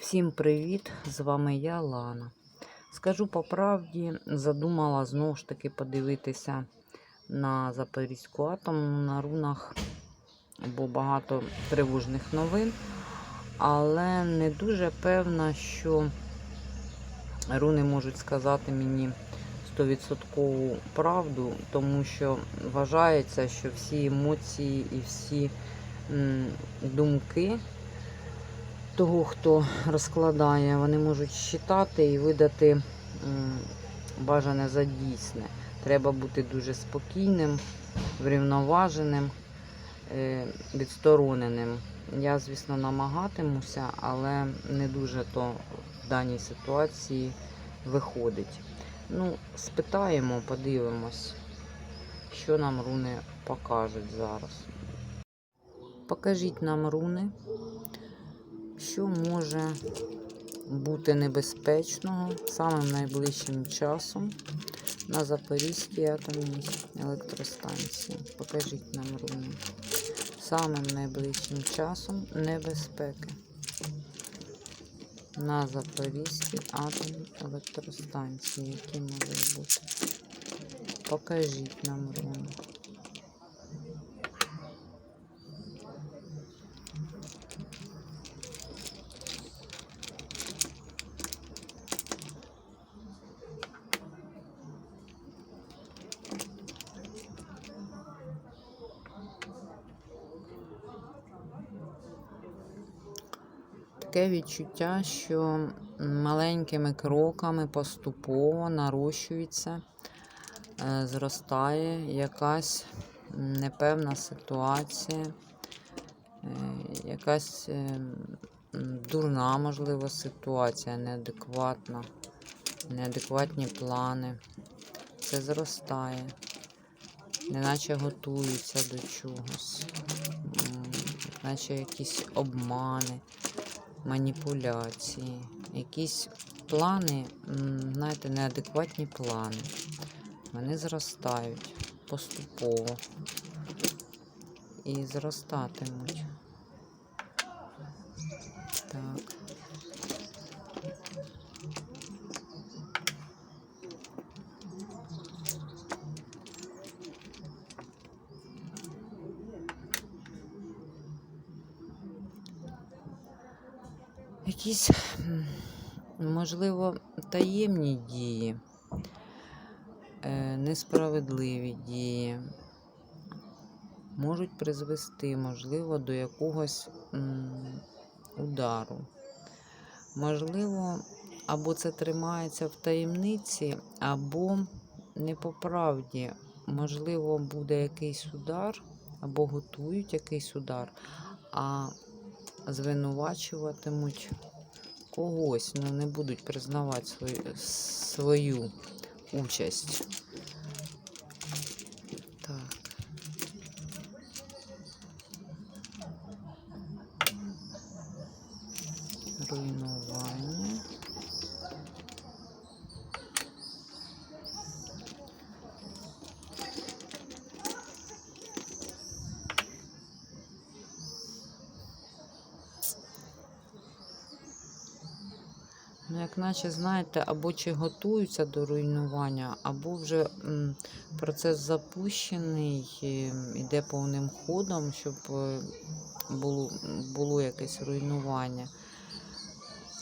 Всім привіт! З вами я, Лана. Скажу по правді, задумала знову ж таки подивитися на Запорізьку атомну на рунах, бо багато тривожних новин, але не дуже певна, що руни можуть сказати мені 100% правду, тому що вважається, що всі емоції і всі думки того, хто розкладає, вони можуть считати і видати бажане за дійсне. Треба бути дуже спокійним, врівноваженим, е, відстороненим. Я, звісно, намагатимуся, але не дуже то в даній ситуації виходить. Ну, спитаємо, подивимось, що нам руни покажуть зараз. Покажіть нам руни, що може бути небезпечного самим найближчим часом на Запорізькій атомній електростанції. Покажіть нам руни. Самим найближчим часом небезпеки на Запорізькій атомній електростанції, які можуть бути. Покажіть нам руни. Таке відчуття, що маленькими кроками поступово нарощується, е, зростає якась непевна ситуація, е, якась е, дурна, можливо, ситуація, неадекватна, неадекватні плани. Це зростає, неначе готуються до чогось, наче якісь обмани маніпуляції, якісь плани, знаєте, неадекватні плани. Вони зростають поступово і зростатимуть. Якісь, можливо, таємні дії, е, несправедливі дії можуть призвести, можливо, до якогось удару. Можливо, або це тримається в таємниці, або не по правді. Можливо, буде якийсь удар, або готують якийсь удар, а звинувачуватимуть когось, ну не будуть признавати свою, свою участь. Так. Руйнування. Ну, як наче, знаєте, або чи готуються до руйнування, або вже процес запущений, іде повним ходом, щоб е, було, було якесь руйнування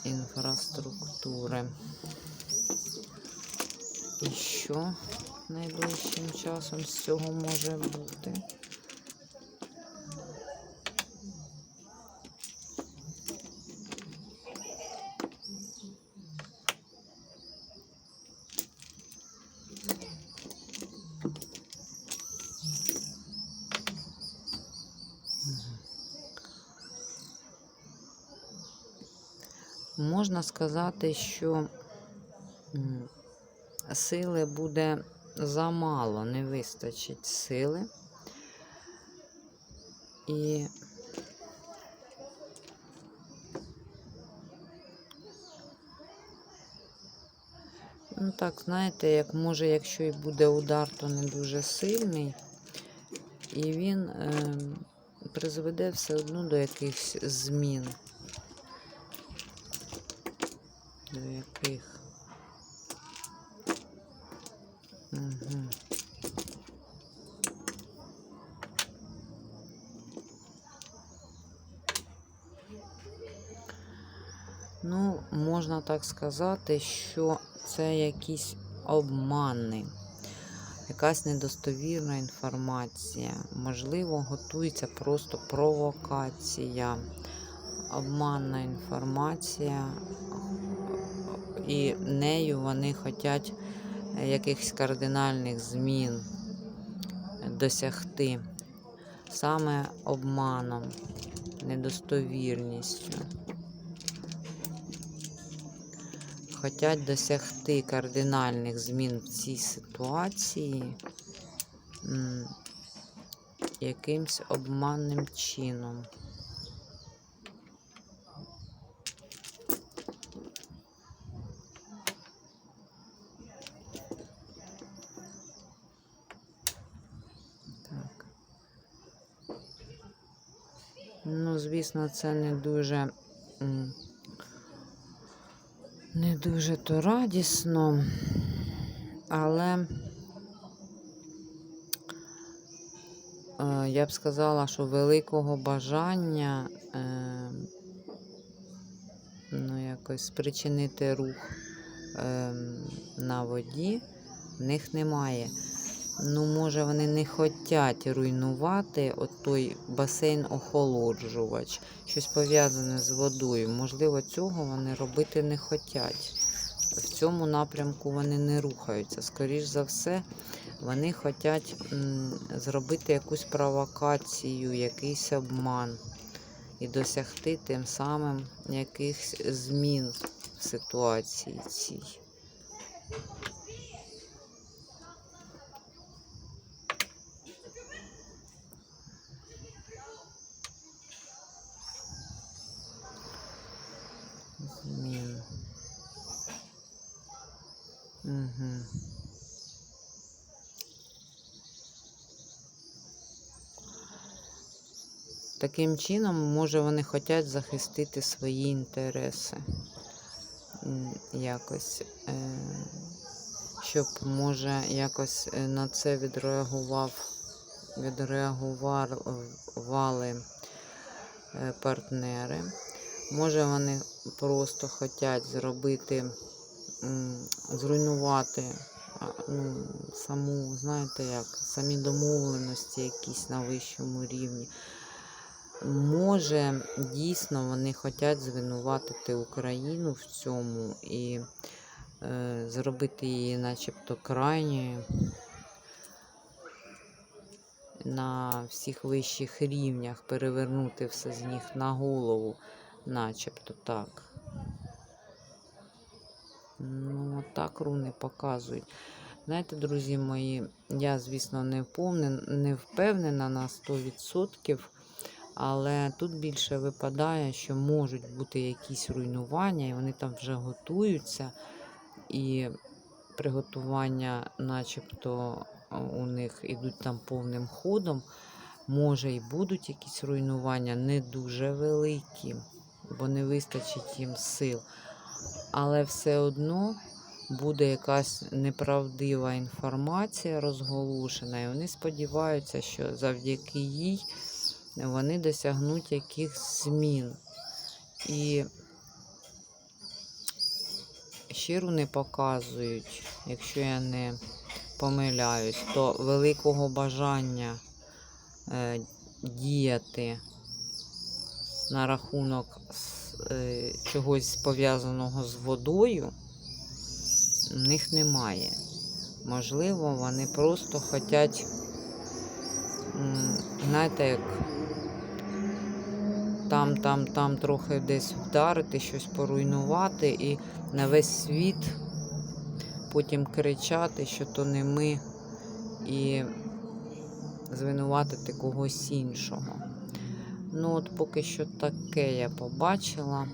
інфраструктури. І що найближчим часом з цього може бути? Можна сказати, що сили буде замало, не вистачить сили. І ну так, знаєте, як може, якщо і буде удар, то не дуже сильний, і він е, призведе все одно до якихось змін. До яких? Угу. Ну, можна так сказати, що це якісь обмани, якась недостовірна інформація. Можливо, готується просто провокація, обманна інформація, і нею вони хочуть якихось кардинальних змін досягти саме обманом, недостовірністю. Хотять досягти кардинальних змін в цій ситуації якимсь обманним чином. Так. Ну, звісно, це не дуже. не дуже то радісно, але е, я б сказала, що великого бажання е, ну, якось спричинити рух е, на воді в них немає. Ну, може, вони не хочуть руйнувати от той басейн охолоджувач, щось пов'язане з водою. Можливо, цього вони робити не хочуть. В цьому напрямку вони не рухаються. Скоріш за все, вони хочуть зробити якусь провокацію, якийсь обман і досягти тим самим якихось змін в ситуації цій. Змін. Угу. Таким чином, може, вони хочуть захистити свої інтереси. Якось, е, щоб, може, якось е, на це відреагував, відреагували е, партнери. Може, вони просто хочуть зробити, зруйнувати ну, саму, знаєте як, самі домовленості якісь на вищому рівні. Може, дійсно вони хочуть звинуватити Україну в цьому і е, зробити її начебто крайньою на всіх вищих рівнях, перевернути все з них на голову, начебто так. Ну, так руни показують. Знаєте, друзі мої, я, звісно, не впевнена, не впевнена на 100%, але тут більше випадає, що можуть бути якісь руйнування, і вони там вже готуються, і приготування, начебто, у них ідуть там повним ходом. Може, і будуть якісь руйнування, не дуже великі, бо не вистачить їм сил. Але все одно буде якась неправдива інформація розголошена, і вони сподіваються, що завдяки їй вони досягнуть якихось змін. І щиру не показують, якщо я не помиляюсь, то великого бажання е, діяти на рахунок е, чогось пов'язаного з водою в них немає. Можливо, вони просто хочуть, знаєте, як там, там, там трохи десь вдарити, щось поруйнувати і на весь світ потім кричати, що то не ми, і звинуватити когось іншого. Ну, от поки що таке я побачила.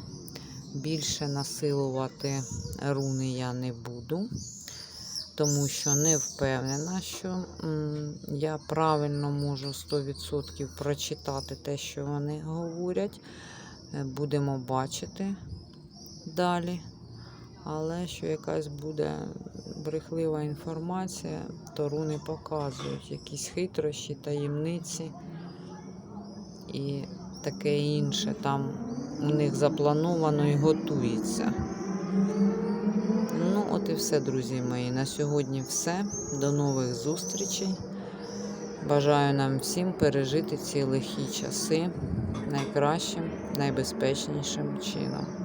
Більше насилувати руни я не буду, тому що не впевнена, що я правильно можу 100% прочитати те, що вони говорять. Е, Будемо бачити далі. Але що якась буде брехлива інформація, то руни показують якісь хитрощі, таємниці і таке інше там у них заплановано і готується. Ну, от і все, друзі мої. На сьогодні все. До нових зустрічей. Бажаю нам всім пережити ці лихі часи найкращим, найбезпечнішим чином.